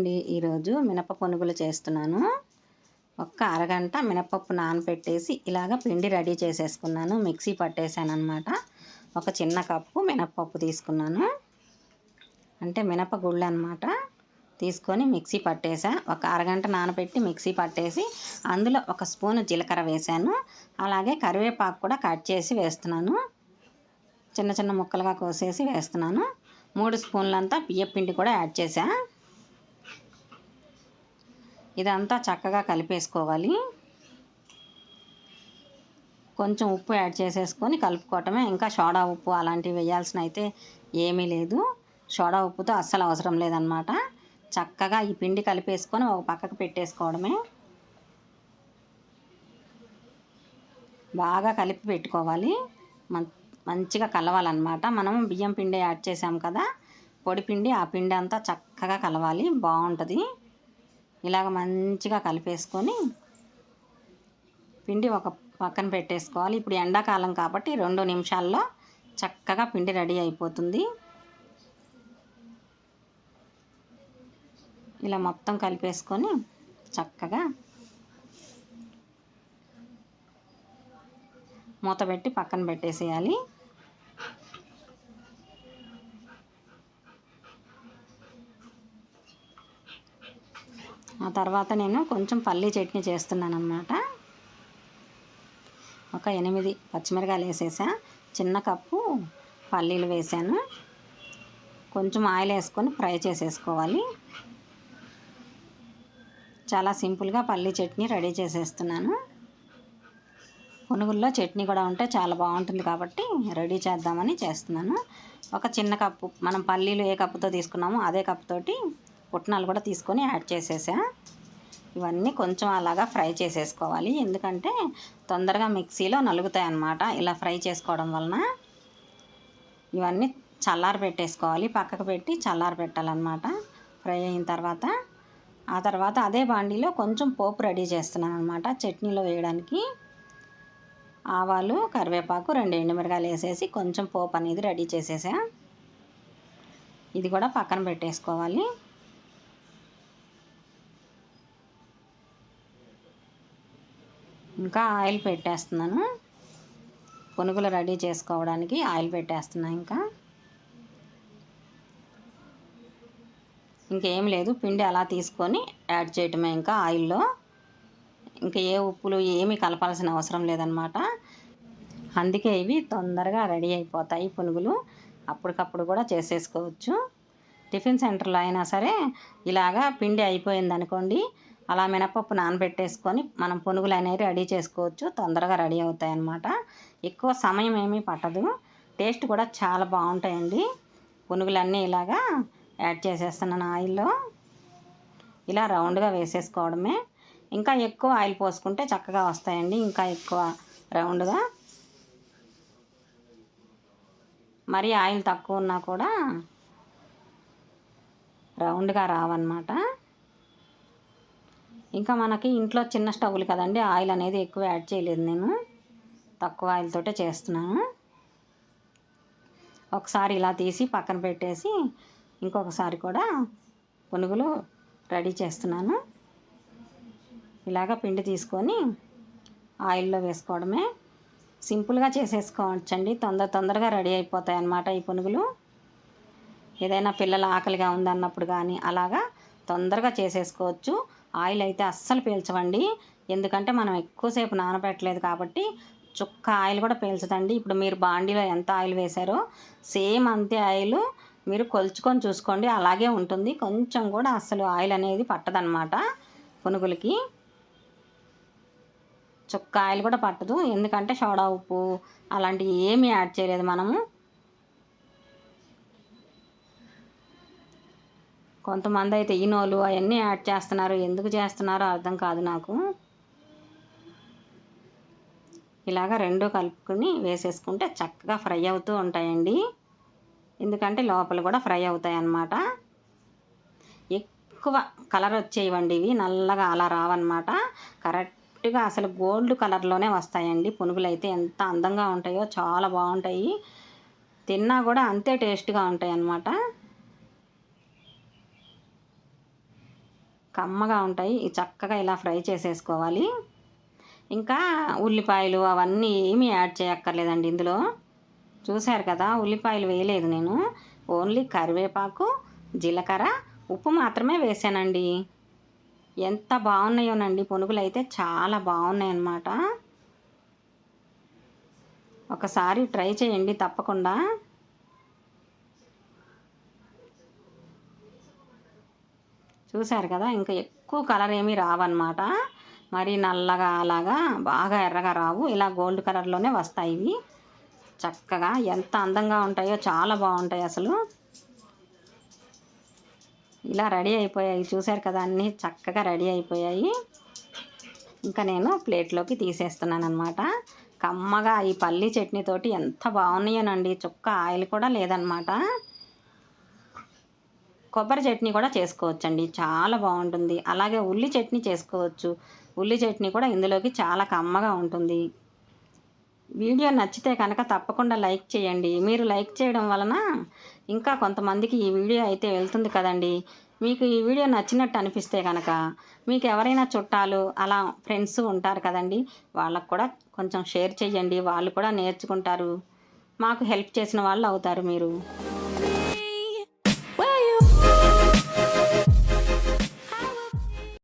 అండి ఈరోజు మినప పునుగులు చేస్తున్నాను. ఒక్క అరగంట మినపప్పు నానపెట్టేసి ఇలాగ పిండి రెడీ చేసేసుకున్నాను. మిక్సీ పట్టేశాను అనమాట ఒక చిన్న కప్పు మినపప్పు తీసుకున్నాను. అంటే మినప గుళ్ళు అనమాట తీసుకొని మిక్సీ పట్టేసా. ఒక అరగంట నానబెట్టి మిక్సీ పట్టేసి అందులో ఒక స్పూన్ జీలకర్ర వేసాను. అలాగే కరివేపాకు కూడా కట్ చేసి వేస్తున్నాను. చిన్న చిన్న ముక్కలుగా కోసేసి వేస్తున్నాను. మూడు స్పూన్లంతా బియ్యపిండి కూడా యాడ్ చేశాను ఇదంతా చక్కగా కలిపేసుకోవాలి. కొంచెం ఉప్పు యాడ్ చేసేసుకొని కలుపుకోవటమే. ఇంకా సోడా ఉప్పు అలాంటివి వేయాల్సిన అయితే ఏమీ లేదు. సోడా ఉప్పుతో అస్సలు అవసరం లేదనమాట చక్కగా ఈ పిండి కలిపేసుకొని ఒక పక్కకు పెట్టేసుకోవడమే. బాగా కలిపి పెట్టుకోవాలి. మంచిగా కలవాలన్నమాట. మనం బియ్యం పిండి యాడ్ చేసాం కదా. పొడి పిండి ఆ పిండి అంతా చక్కగా కలవాలి. బాగుంటుంది. ఇలాగ మంచిగా కలిపేసుకొని పిండి ఒక పక్కన పెట్టేసుకోవాలి. ఇప్పుడు ఎండాకాలం కాబట్టి రెండు నిమిషాల్లో చక్కగా పిండి రెడీ అయిపోతుంది. ఇలా మొత్తం కలిపేసుకొని చక్కగా మూత పెట్టి పక్కన పెట్టేసేయాలి. తర్వాత నేను కొంచెం పల్లీ చట్నీ చేస్తున్నాను అనమాట ఒక ఎనిమిది పచ్చిమిరకాయలు వేసేసా. చిన్న కప్పు పల్లీలు వేసాను. కొంచెం ఆయిల్ వేసుకొని ఫ్రై చేసేసుకోవాలి. చాలా సింపుల్గా పల్లీ చట్నీ రెడీ చేసేస్తున్నాను. పునుగుల్లో చట్నీ కూడా ఉంటే చాలా బాగుంటుంది కాబట్టి రెడీ చేద్దామని చేస్తున్నాను. ఒక చిన్న కప్పు మనం పల్లీలు ఏ కప్పుతో తీసుకున్నామో అదే కప్పుతోటి పుట్నాలు కూడా తీసుకొని యాడ్ చేసేసా. ఇవన్నీ కొంచెం అలాగా ఫ్రై చేసేసుకోవాలి. ఎందుకంటే తొందరగా మిక్సీలో నలుగుతాయి అన్నమాట ఇలా ఫ్రై చేసుకోవడం వలన ఇవన్నీ చల్లారి పెట్టేసుకోవాలి. పక్కకు పెట్టి చల్లారి పెట్టాలన్నమాట. ఫ్రై అయిన తర్వాత ఆ తర్వాత అదే బాండీలో కొంచెం పోపు రెడీ చేస్తున్నాను అనమాట చట్నీలో వేయడానికి ఆవాలు కరివేపాకు రెండు ఎండుమిరకాయలు వేసేసి కొంచెం పోపు అనేది రెడీ చేసేసా. ఇది కూడా పక్కన పెట్టేసుకోవాలి. ఇంకా ఆయిల్ పెట్టేస్తున్నాను. పునుగులు రెడీ చేసుకోవడానికి ఆయిల్ పెట్టేస్తున్నాను ఇంకా. ఇంకేం లేదు పిండి అలా తీసుకొని యాడ్ చేయటమే ఇంకా ఆయిల్లో. ఇంకా ఏ ఉప్పులు ఏమీ కలపాల్సిన అవసరం లేదనమాట అందుకే ఇవి తొందరగా రెడీ అయిపోతాయి పునుగులు. అప్పటికప్పుడు కూడా చేసేసుకోవచ్చు. టిఫిన్ సెంటర్లో అయినా సరే ఇలాగా పిండి అయిపోయింది అనుకోండి అలా మినపప్పు నానబెట్టేసుకొని మనం పునుగులు అనేవి రెడీ చేసుకోవచ్చు. తొందరగా రెడీ అవుతాయి అన్నమాట ఎక్కువ సమయం ఏమీ పట్టదు. టేస్ట్ కూడా చాలా బాగుంటాయండి. పునుగులన్నీ ఇలాగా యాడ్ చేసేస్తున్నాను ఆయిల్లో. ఇలా రౌండ్గా వేసేసుకోవడమే. ఇంకా ఎక్కువ ఆయిల్ పోసుకుంటే చక్కగా వస్తాయండి. ఇంకా ఎక్కువ రౌండ్గా. మరి ఆయిల్ తక్కువ ఉన్నా కూడా రౌండ్గా రావన్నమాట. ఇంకా మనకి ఇంట్లో చిన్న స్టవ్లు కదండి ఆయిల్ అనేది ఎక్కువ యాడ్ చేయలేదు నేను. తక్కువ ఆయిల్ తోటే చేస్తున్నాను. ఒకసారి ఇలా తీసి పక్కన పెట్టేసి ఇంకొకసారి కూడా పునుగులు రెడీ చేస్తున్నాను. ఇలాగ పిండి తీసుకొని ఆయిల్లో వేసుకోవడమే. సింపుల్గా చేసేసుకోవచ్చండి తొందర తొందరగా రెడీ అయిపోతాయి అన్నమాట ఈ పునుగులు. ఏదైనా పిల్లల ఆకలిగా ఉందన్నప్పుడు కానీ అలాగా తొందరగా చేసేసుకోవచ్చు. ఆయిల్ అయితే అస్సలు పీల్చవండి. ఎందుకంటే మనం ఎక్కువసేపు నానబెట్టలేదు కాబట్టి చుక్క ఆయిల్ కూడా పీల్చదండి. ఇప్పుడు మీరు బాండీలో ఎంత ఆయిల్ వేశారో సేమ్ అంతే ఆయిల్ మీరు కొలుచుకొని చూసుకోండి. అలాగే ఉంటుంది. కొంచెం కూడా అస్సలు ఆయిల్ అనేది పట్టదనమాట పునుగులకి. చుక్క ఆయిల్ కూడా పట్టదు. ఎందుకంటే సోడా ఉప్పు అలాంటివి ఏమీ యాడ్ చేయలేదు మనము. కొంతమంది అయితే ఈనోలు అవన్నీ యాడ్ చేస్తున్నారు. ఎందుకు చేస్తున్నారో అర్థం కాదు నాకు. ఇలాగ రెండు కలుపుకొని వేసేసుకుంటే చక్కగా ఫ్రై అవుతూ ఉంటాయండి. ఎందుకంటే లోపల కూడా ఫ్రై అవుతాయి అన్నమాట ఎక్కువ కలర్ వచ్చేయండి ఇవి. నల్లగా అలా రావన్నమాట. కరెక్ట్గా అసలు గోల్డ్ కలర్లోనే వస్తాయండి. పునుగులు అయితే ఎంత అందంగా ఉంటాయో చాలా బాగుంటాయి. తిన్నా కూడా అంతే టేస్ట్గా ఉంటాయి అన్నమాట కమ్మగా ఉంటాయి. చక్కగా ఇలా ఫ్రై చేసేసుకోవాలి. ఇంకా ఉల్లిపాయలు అవన్నీ ఏమీ యాడ్ చేయక్కర్లేదండి ఇందులో. చూశారు కదా ఉల్లిపాయలు వేయలేదు నేను. ఓన్లీ కరివేపాకు జీలకర్ర ఉప్పు మాత్రమే వేసానండి. ఎంత బాగున్నాయోనండి పునుగులు అయితే చాలా బాగున్నాయి అన్నమాట ఒకసారి ట్రై చేయండి తప్పకుండా. చూశారు కదా ఇంకా ఎక్కువ కలర్ ఏమీ రావన్నమాట. మరి నల్లగా అలాగా బాగా ఎర్రగా రావు. ఇలా గోల్డ్ కలర్లోనే వస్తాయి ఇవి. చక్కగా ఎంత అందంగా ఉంటాయో చాలా బాగుంటాయి అసలు. ఇలా రెడీ అయిపోయాయి. చూశారు కదా అన్నీ చక్కగా రెడీ అయిపోయాయి. ఇంకా నేను ప్లేట్లోకి తీసేస్తున్నాను అనమాట కమ్మగా ఈ పల్లీ చట్నీతోటి ఎంత బాగున్నాయోనండి. చుక్క ఆయిల్ కూడా లేదనమాట కొబ్బరి చట్నీ కూడా చేసుకోవచ్చండి. చాలా బాగుంటుంది. అలాగే ఉల్లి చట్నీ చేసుకోవచ్చు. ఉల్లి చట్నీ కూడా ఇందులోకి చాలా కమ్మగా ఉంటుంది. వీడియో నచ్చితే కనుక తప్పకుండా లైక్ చేయండి. మీరు లైక్ చేయడం వలన ఇంకా కొంతమందికి ఈ వీడియో అయితే వెళ్తుంది కదండి. మీకు ఈ వీడియో నచ్చినట్టు అనిపిస్తే కనుక మీకు ఎవరైనా చుట్టాలు అలా ఫ్రెండ్స్ ఉంటారు కదండి. వాళ్ళకు కూడా కొంచెం షేర్ చేయండి. వాళ్ళు కూడా నేర్చుకుంటారు. మాకు హెల్ప్ చేసిన వాళ్ళు అవుతారు మీరు.